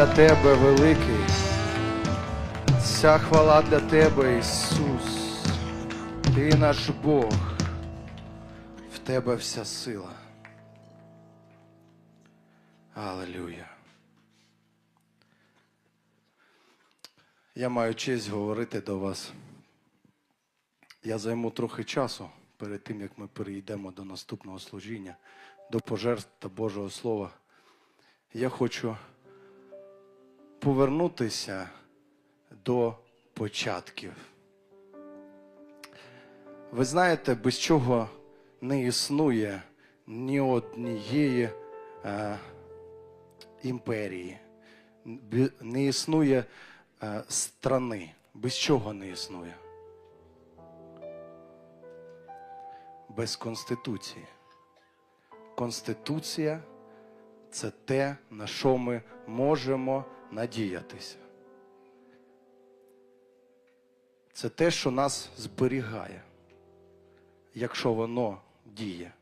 для тебе великий. Вся хвала для тебе, Ісус. Ти наш Бог. В тебе вся сила. Аллилуйя. Я маю честь говорити до вас. Я займу трохи часу перед тим, як ми перейдемо до наступного служіння, до пожертв та Божого Слова. Я хочу повернутися до початків. Ви знаєте, без чого не існує ні однієї е, імперії, не існує е, страни. Без чого не існує? Без Конституції. Конституція це те, на що ми можемо надіятися. Це те, що нас зберігає, якщо воно діє,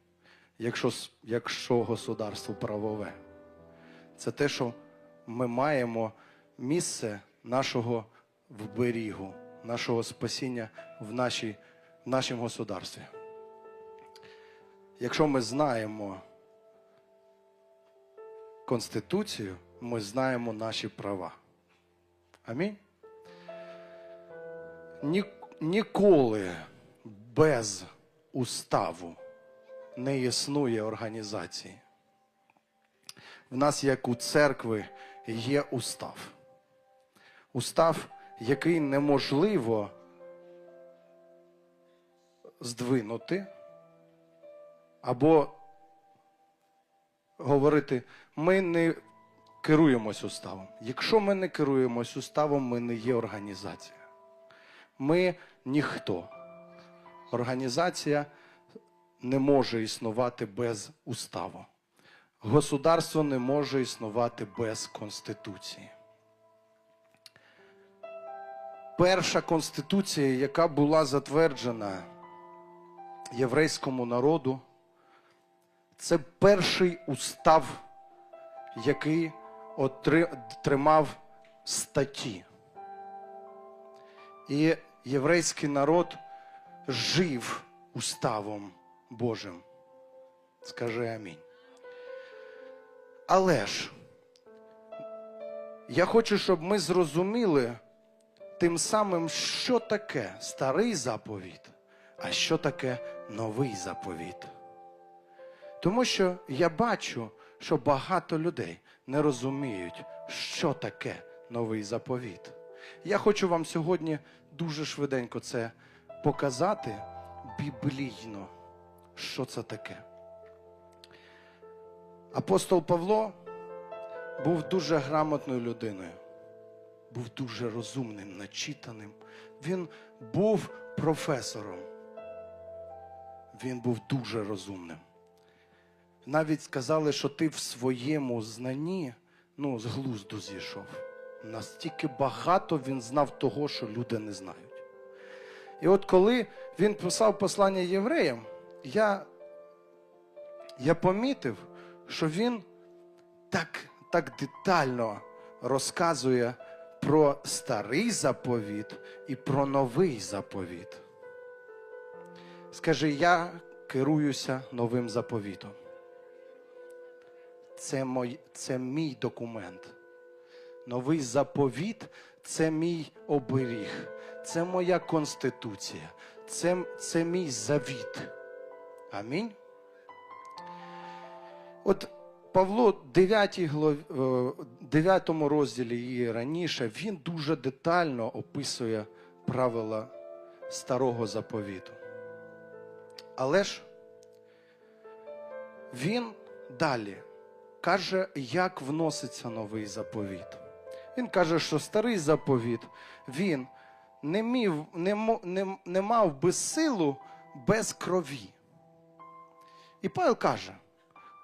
якщо, якщо государство правове. Це те, що ми маємо місце нашого вберігу, нашого спасіння в, нашій, в нашому государстві. Якщо ми знаємо Конституцію, ми знаємо наші права. Амінь. Ні, ніколи без уставу не існує організації. В нас, як у церкви, є устав. Устав, який неможливо здвинути або говорити, ми не керуємось уставом. Якщо ми не керуємось уставом, ми не є організація. Ми ніхто. Організація не може існувати без уставу. Государство не може існувати без конституції. Перша конституція, яка була затверджена єврейському народу, це перший устав, який отримав статті. І єврейський народ жив уставом Божим. Скажи амінь. Але ж я хочу, щоб ми зрозуміли тим самим, що таке старий заповіт, а що таке новий заповіт. Тому що я бачу, що багато людей не розуміють, що таке новий заповіт. Я хочу вам сьогодні дуже швиденько це показати біблійно, що це таке. Апостол Павло був дуже грамотною людиною, був дуже розумним, начитаним. Він був професором. Він був дуже розумним навіть сказали, що ти в своєму знанні ну, з глузду зійшов. Настільки багато він знав того, що люди не знають. І от коли він писав послання євреям, я, я помітив, що він так, так детально розказує про старий заповіт і про новий заповіт. Скажи, я керуюся новим заповітом це, мой, це мій документ. Новий заповіт це мій оберіг, це моя конституція, це, це мій завіт. Амінь. От Павло, 9, глав, 9 розділі і раніше, він дуже детально описує правила старого заповіту. Але ж він далі каже, як вноситься новий заповіт. Він каже, що старий заповіт він не, мів, не, не, не мав би силу без крові. І Павел каже,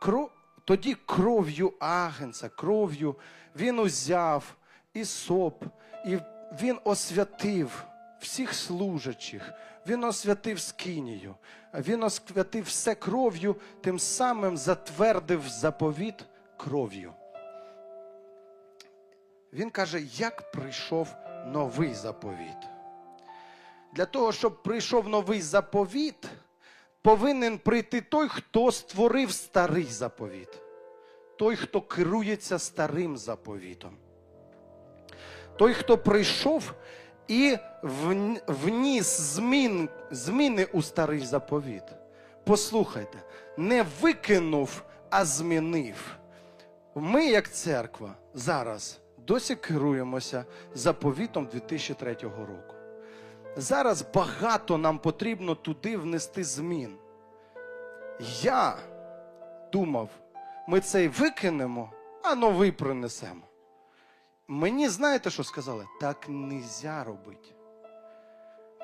кро, тоді кров'ю агенця, кров'ю він узяв і соп, і він освятив всіх служачих, він освятив скинію, він освятив все кров'ю, тим самим затвердив заповіт кров'ю. Він каже, як прийшов новий заповіт. Для того, щоб прийшов новий заповіт, повинен прийти той, хто створив старий заповіт, той, хто керується старим заповітом. Той, хто прийшов і вніс змін, зміни у старий заповіт. Послухайте, не викинув, а змінив. Ми, як церква, зараз досі керуємося заповітом 2003 року. Зараз багато нам потрібно туди внести змін. Я думав, ми цей викинемо, а новий принесемо. Мені знаєте, що сказали? Так не можна робити.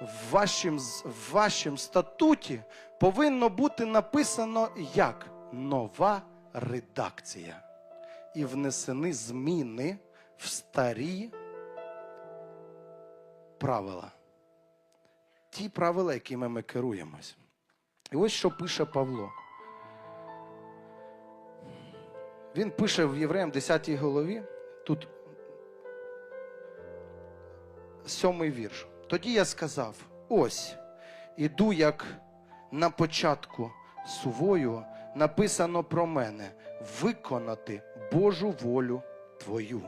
В вашім, в вашім статуті повинно бути написано як нова редакція. І внесені зміни в старі правила. Ті правила, якими ми керуємось. І ось що пише Павло. Він пише в Євреям 10 голові, тут сьомий вірш. Тоді я сказав: ось, іду, як на початку сувою написано про мене виконати Божу волю твою.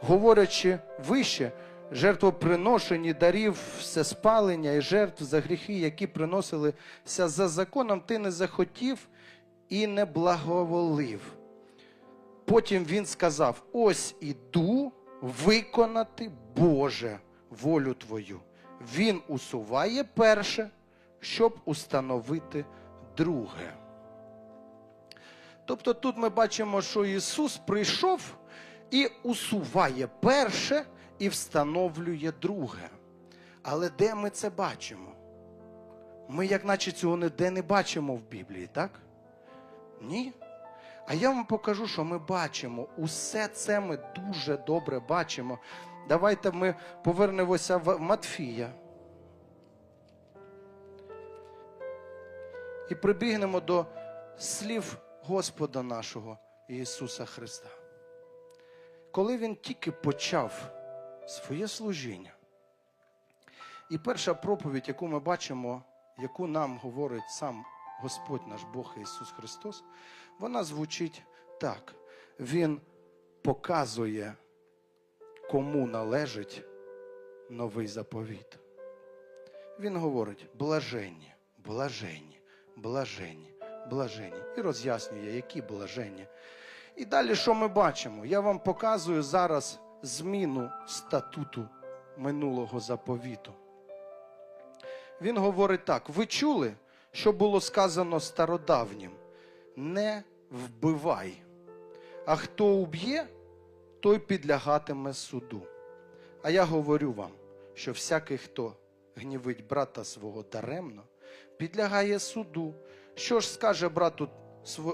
Говорячи вище, жертвоприношені дарів всеспалення і жертв за гріхи, які приносилися за законом, ти не захотів і не благоволив. Потім він сказав: Ось іду виконати Боже волю твою. Він усуває перше, щоб установити друге. Тобто тут ми бачимо, що Ісус прийшов і усуває перше і встановлює друге. Але де ми це бачимо? Ми, як наче, цього ніде не бачимо в Біблії, так? Ні. А я вам покажу, що ми бачимо. Усе це ми дуже добре бачимо. Давайте ми повернемося в Матфія. І прибігнемо до слів Господа нашого Ісуса Христа. Коли Він тільки почав своє служіння, і перша проповідь, яку ми бачимо, яку нам говорить сам Господь наш Бог Ісус Христос, вона звучить так. Він показує, кому належить новий заповіт. Він говорить: блаженні, блаженні, блаженні, блаженні. І роз'яснює, які блаженні. І далі, що ми бачимо? Я вам показую зараз зміну статуту минулого заповіту. Він говорить так: ви чули, що було сказано стародавнім? Не вбивай. А хто уб'є, той підлягатиме суду. А я говорю вам, що всякий, хто гнівить брата свого даремно, підлягає суду. Що ж скаже брату,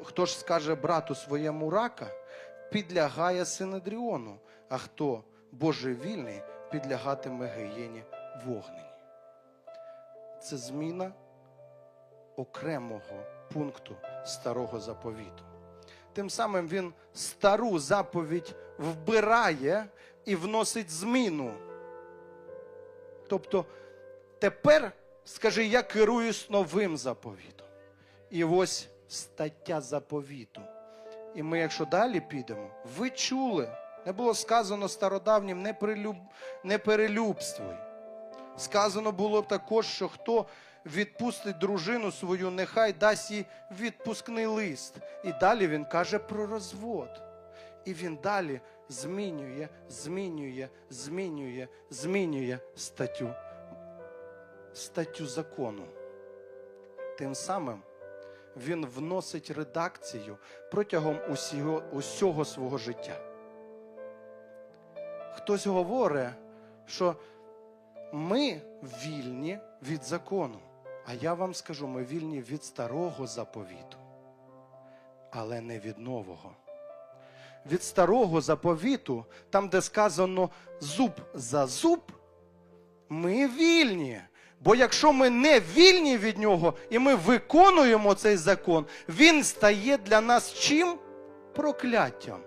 хто ж скаже брату своєму рака, підлягає Синедріону, а хто божевільний, підлягатиме гієні вогнені. Це зміна окремого пункту старого заповіту. Тим самим він стару заповідь вбирає і вносить зміну. Тобто тепер, скажи, я керуюсь новим заповітом. І ось стаття заповіту. І ми, якщо далі підемо, ви чули, не було сказано стародавнім, не, прилюб, не перелюбствуй. Сказано було також, що хто відпустить дружину свою, нехай дасть їй відпускний лист. І далі він каже про розвод. І він далі змінює, змінює, змінює, змінює статтю, статтю закону. Тим самим він вносить редакцію протягом усього, усього свого життя. Хтось говорить, що ми вільні від закону. А я вам скажу, ми вільні від старого заповіту, але не від нового. Від старого заповіту, там, де сказано зуб за зуб, ми вільні. Бо якщо ми не вільні від нього і ми виконуємо цей закон, він стає для нас чим? Прокляттям.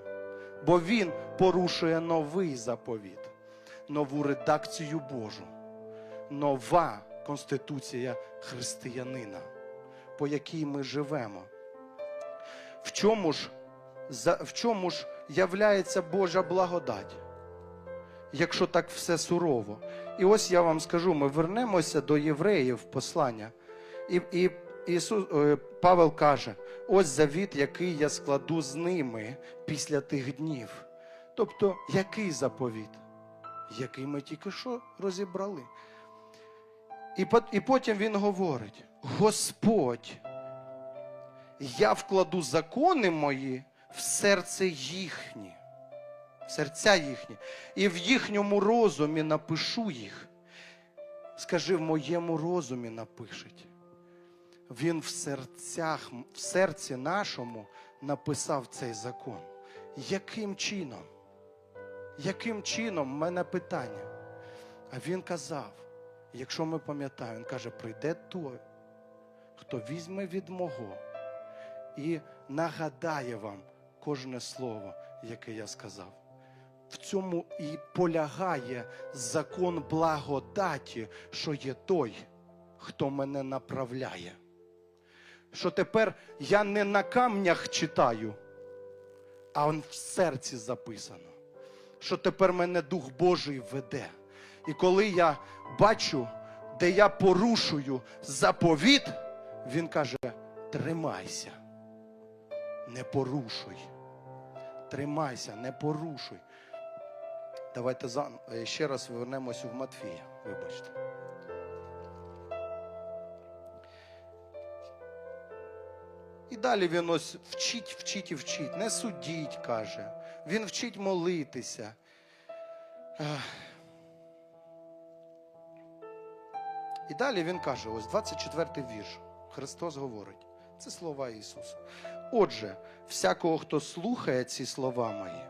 Бо він порушує новий заповіт, нову редакцію Божу, нова конституція християнина, по якій ми живемо. В чому ж, в чому ж являється Божа благодать? Якщо так все сурово. І ось я вам скажу: ми вернемося до євреїв послання. І, і Ісус, е, Павел каже: ось завіт, який я складу з ними після тих днів. Тобто, який заповіт? Який ми тільки що розібрали. І, і потім він говорить: Господь, я вкладу закони мої в серце їхнє, в серця їхні, і в їхньому розумі напишу їх. Скажи, в моєму розумі напишуть. Він в серцях, в серці нашому написав цей закон. Яким чином? Яким чином? В мене питання. А він казав, якщо ми пам'ятаємо, він каже, прийде той, хто візьме від мого і нагадає вам кожне слово, яке я сказав. В цьому і полягає закон благодаті, що є той, хто мене направляє. Що тепер я не на камнях читаю, а в серці записано. Що тепер мене Дух Божий веде. І коли я бачу, де я порушую заповіт, він каже: тримайся, не порушуй. Тримайся, не порушуй. Давайте е, ще раз повернемося в Матфія. Вибачте. І далі він ось вчить, вчить і вчить. Не судіть, каже. Він вчить молитися. І далі він каже: ось 24 й вірш. Христос говорить. Це слова Ісуса. Отже, всякого, хто слухає ці слова мої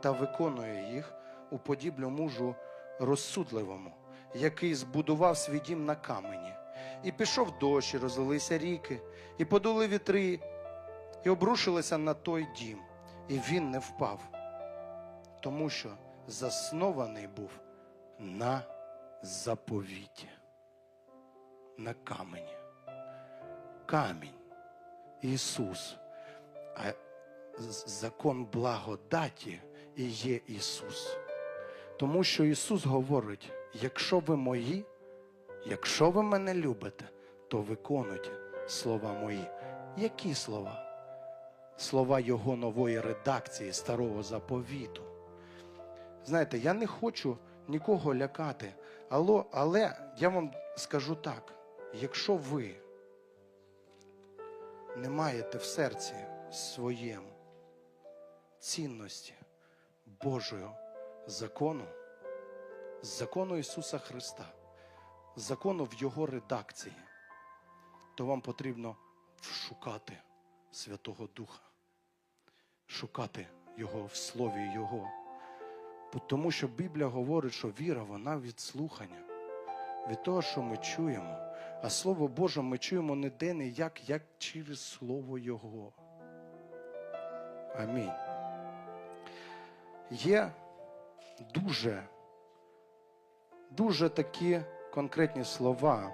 та виконує їх, уподіблю мужу розсудливому, який збудував свій дім на камені. І пішов дощ, і розлилися ріки, і подули вітри, і обрушилися на той дім, і він не впав, тому що заснований був на заповіті, на камені. Камінь. Ісус. А закон благодаті і є Ісус. Тому що Ісус говорить: якщо ви мої, якщо ви мене любите, то виконуйте слова мої. Які слова? Слова Його нової редакції, старого заповіту. Знаєте, я не хочу нікого лякати, але, але я вам скажу так: якщо ви не маєте в серці своєму цінності Божого закону, закону Ісуса Христа, закону в Його редакції, то вам потрібно шукати Святого Духа, шукати Його в Слові Його. Тому що Біблія говорить, що віра, вона від слухання, від того, що ми чуємо. А Слово Боже ми чуємо не де, не як, як через Слово Його. Амінь. Є дуже, дуже такі конкретні слова.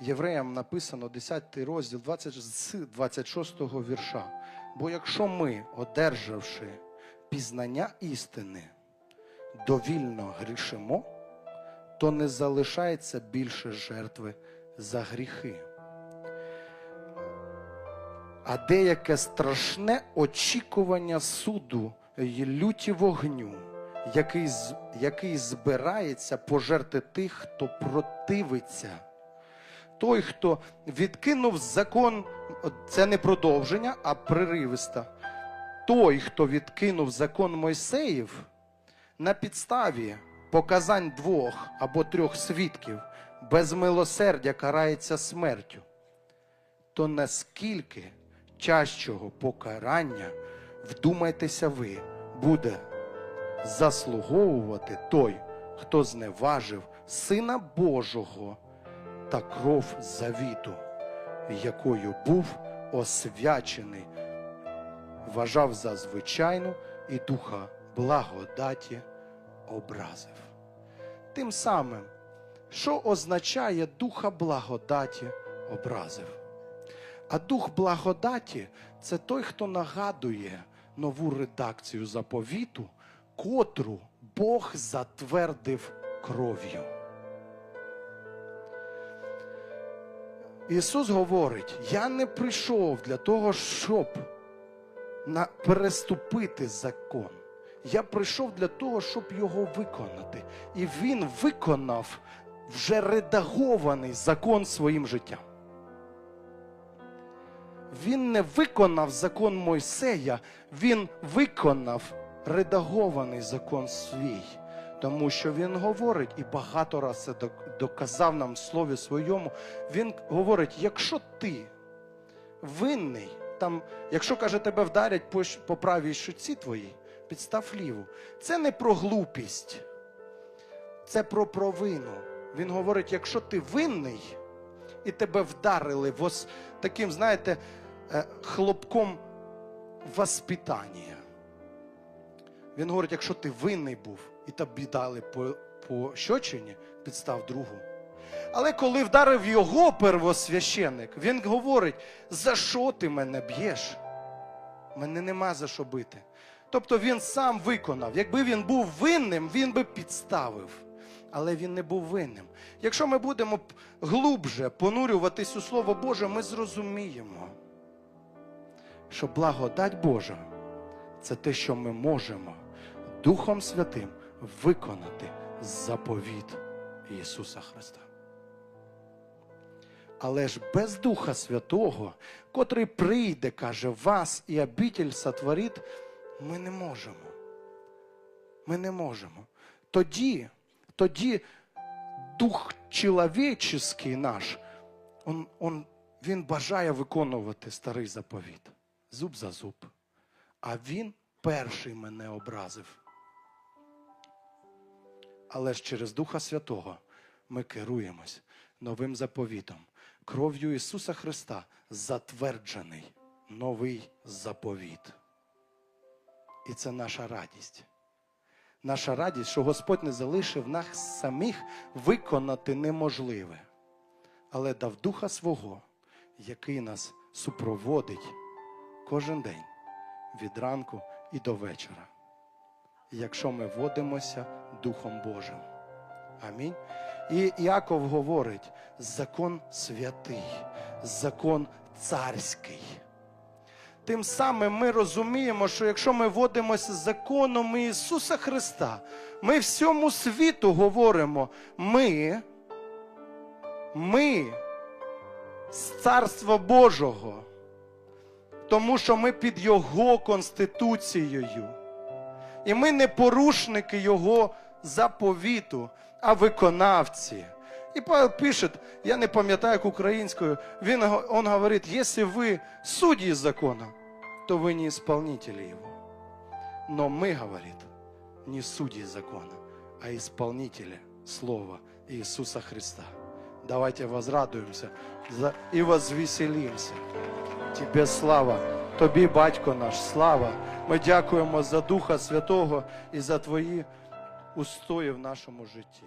Євреям написано 10 розділ 20, з 26 вірша. Бо якщо ми, одержавши пізнання істини, довільно грішимо, то не залишається більше жертви за гріхи. А деяке страшне очікування суду й люті вогню, який, який збирається пожерти тих, хто противиться. Той, хто відкинув закон, це не продовження, а приривиста. Той, хто відкинув закон Мойсеїв, на підставі показань двох або трьох свідків без милосердя карається смертю, то наскільки чащого покарання, вдумайтеся ви, буде заслуговувати той, хто зневажив Сина Божого та кров завіту, якою був освячений вважав за звичайну і духа благодаті образив. Тим самим, що означає духа благодаті образив? А дух благодаті це той, хто нагадує нову редакцію заповіту, котру Бог затвердив кров'ю. Ісус говорить: Я не прийшов для того, щоб переступити закон. Я прийшов для того, щоб його виконати. І Він виконав вже редагований закон своїм життям. Він не виконав закон Мойсея, він виконав редагований закон свій. Тому що він говорить, і багато раз це доказав нам в слові своєму. Він говорить: якщо ти винний, там, якщо каже, тебе вдарять по, по правій щуці твоїй, підстав ліву. Це не про глупість, це про провину. Він говорить: якщо ти винний і тебе вдарили вос, таким, знаєте, хлопком воспитання. Він говорить, якщо ти винний був і тобі дали по, по щочині, підстав другу. Але коли вдарив його первосвященик, він говорить: за що ти мене б'єш? Мене нема за що бити. Тобто він сам виконав. Якби він був винним, він би підставив. Але він не був винним. Якщо ми будемо глубже понурюватись у Слово Боже, ми зрозуміємо, що благодать Божа це те, що ми можемо Духом Святим виконати заповіт Ісуса Христа. Але ж без Духа Святого, котрий прийде, каже, вас і обітель сотворить, ми не можемо. Ми не можемо. Тоді, тоді дух чоловічий наш, он, он, він бажає виконувати старий заповіт. Зуб за зуб. А він перший мене образив. Але ж через Духа Святого ми керуємось новим заповітом. Кров'ю Ісуса Христа затверджений новий заповіт. І це наша радість. Наша радість, що Господь не залишив нас самих виконати неможливе, але дав Духа свого, який нас супроводить кожен день від ранку і до вечора. Якщо ми водимося Духом Божим. Амінь. І Іаков говорить: закон святий, закон царський. Тим самим ми розуміємо, що якщо ми водимося законом Ісуса Христа, ми всьому світу говоримо, ми, ми з Царства Божого, тому що ми під Його конституцією. І ми не порушники Його заповіту, а виконавці. І Павел пише, я не пам'ятаю як українською, він он говорить, якщо ви судьи закона, то вы не исполнители его. Но мы, говорит, не судьи закона, а исполнители Слова Иисуса Христа. Давайте возрадуемся и возвеселимся. Тебе слава, тобі, батько наш, слава. Ми дякуємо за Духа Святого і за Твої устої в нашому житті.